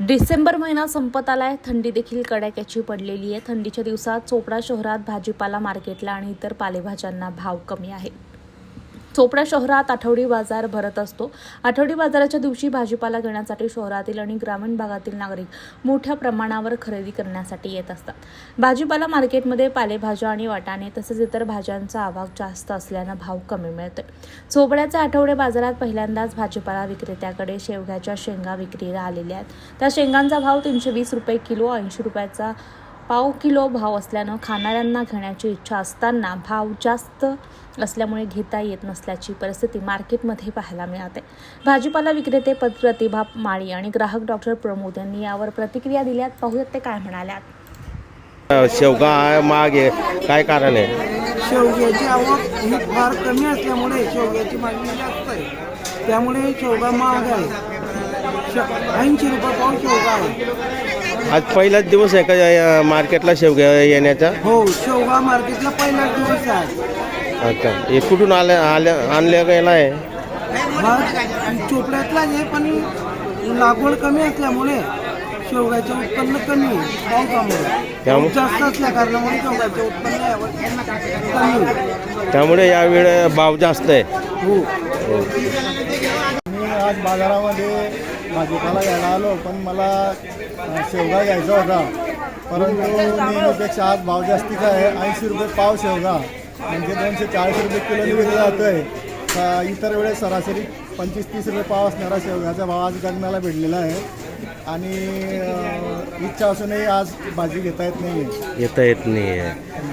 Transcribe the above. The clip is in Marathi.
डिसेंबर महिना संपत आलाय. थंडी देखील कडाक्याची पडलेली आहे. थंडीच्या दिवसात चोपडा शहरात भाजीपाला मार्केटला आणि इतर पालेभाज्यांना भाव कमी आहे. चोपडा शहरात आठवडी बाजार भरत असतो. आठवडी बाजाराच्या दिवशी भाजीपाला घेण्यासाठी शहरातील आणि ग्रामीण भागातील नागरिक मोठ्या प्रमाणावर खरेदी करण्यासाठी येत असतात. भाजीपाला मार्केटमध्ये पालेभाज्या आणि वाटाणे तसेच इतर भाज्यांचा आवक जास्त असल्यानं भाव कमी मिळतो चोपड्याच्या आठवडे बाजारात पहिल्यांदाच भाजीपाला विक्रेत्याकडे शेवग्याच्या शेंगा विक्रीला आलेल्या आहेत. त्या शेंगांचा भाव तीनशे वीस रुपये किलो ऐंशी रुपयाचा पाव किलो भाव असल्यानं खाणाऱ्यांना घेण्याची इच्छा असताना भाव जास्त असल्यामुळे घेता येत नसल्याची परिस्थिती मार्केटमध्ये पाहायला मिळते. भाजीपाला विक्रेते पद प्रतिभा माळी आणि ग्राहक डॉक्टर प्रमोद यांनी यावर प्रतिक्रिया दिल्यात. पाहूयात ते काय म्हणाल्यात. शेवगा आहे. काय कारण आहे? शेवग्याची आवक ही फार कमी असल्यामुळे शेवग्याची मागणी जास्त आहे. त्यामुळे शेवगा महाग आहे. ऐंशी रुपये पाव शेवगा आहे. आज पहिलाच दिवस आहे का या मार्केटला शेवगा येण्याचा? हो शेवगा मार्केटला पहिलाच दिवस आहे. अच्छा. हे कुठून आल्या आल्या आणल्या गेला आहे चोपड्यातलाच आहे पण लागवड कमी असल्यामुळे शेवगाचे उत्पन्न कमी आहे पावसामुळे. त्यामुळे- पाऊस जास्त असल्या कारणामुळे शेवगाचे उत्पन्न यावर्षी कमी आहे. त्यामुळे यावेळी भाव जास्त आहे. हो. आज बाजारामध्ये भाजीपाला घ्यायला आलो पण मला शेवगा घ्यायचा होता. परंतु नेहमीपेक्षा आज भाव जास्तीचा आहे? ऐंशी रुपये पाव शेवगा. म्हणजे दोनशे चाळीस रुपये किलो विकला जातो आहे इतर वेळेस सरासरी पंचवीस तीस रुपये पाव असणारा शेवगाचा भाव आज गगनाला भेटलेला आहे. आणि इच्छा असूनही आज भाजी घेता येत नाही आहे येता येत नाही आहे